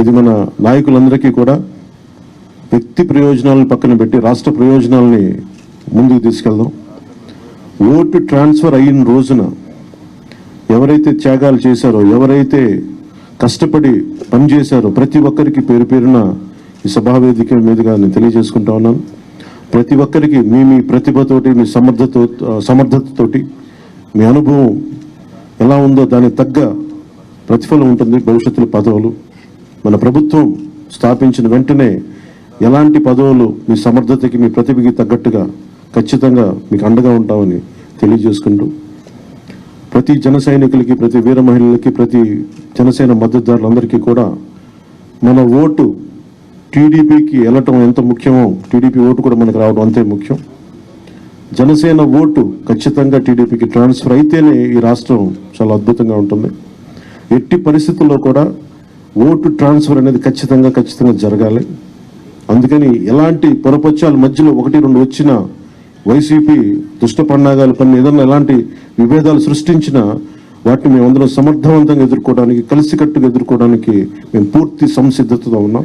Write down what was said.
ఇది మన నాయకులందరికీ కూడా వ్యక్తి ప్రయోజనాలను పక్కన పెట్టి రాష్ట్ర ప్రయోజనాలని ముందుకు తీసుకెళ్దాం. ఓటు ట్రాన్స్ఫర్ అయిన రోజున ఎవరైతే త్యాగాలు చేశారో ఎవరైతే కష్టపడి పనిచేశారో ప్రతి ఒక్కరికి పేరు పేరున ఈ సభావేదిక మీదుగా నేను తెలియజేసుకుంటా ఉన్నాను. ప్రతి ఒక్కరికి మీ మీ ప్రతిభతోటి మీ సమర్థతో సమర్థతతోటి మీ అనుభవం ఎలా ఉందో దానికి తగ్గ ప్రతిఫలం ఉంటుంది భవిష్యత్తులో పదవులు మన ప్రభుత్వం స్థాపించిన వెంటనే ఎలాంటి పదవులు మీ సమర్థతకి మీ ప్రతిభకి తగ్గట్టుగా ఖచ్చితంగా మీకు అండగా ఉంటామని తెలియజేసుకుంటూ ప్రతి జన సైనికులకి ప్రతి వీర మహిళలకి ప్రతి జనసేన మద్దతుదారులందరికీ కూడా మన ఓటు టీడీపీకి వెళ్ళటం ఎంత ముఖ్యమో టీడీపీ ఓటు కూడా మనకు రావడం అంతే ముఖ్యం. జనసేన ఓటు ఖచ్చితంగా టీడీపీకి ట్రాన్స్ఫర్ అయితేనే ఈ రాష్ట్రం చాలా అద్భుతంగా ఉంటుంది. ఎట్టి పరిస్థితుల్లో కూడా ఓటు ట్రాన్స్ఫర్ అనేది ఖచ్చితంగా ఖచ్చితంగా జరగాలి. అందుకని ఎలాంటి పొరపక్షాల మధ్యలో ఒకటి రెండు వచ్చిన వైసీపీ దుష్ట పండాగాలు కొన్ని ఏదన్నా ఎలాంటి విభేదాలు సృష్టించినా వాటిని మేము అందులో సమర్థవంతంగా ఎదుర్కోవడానికి కలిసికట్టుగా ఎదుర్కోవడానికి మేము పూర్తి సంసిద్ధతతో ఉన్నాం.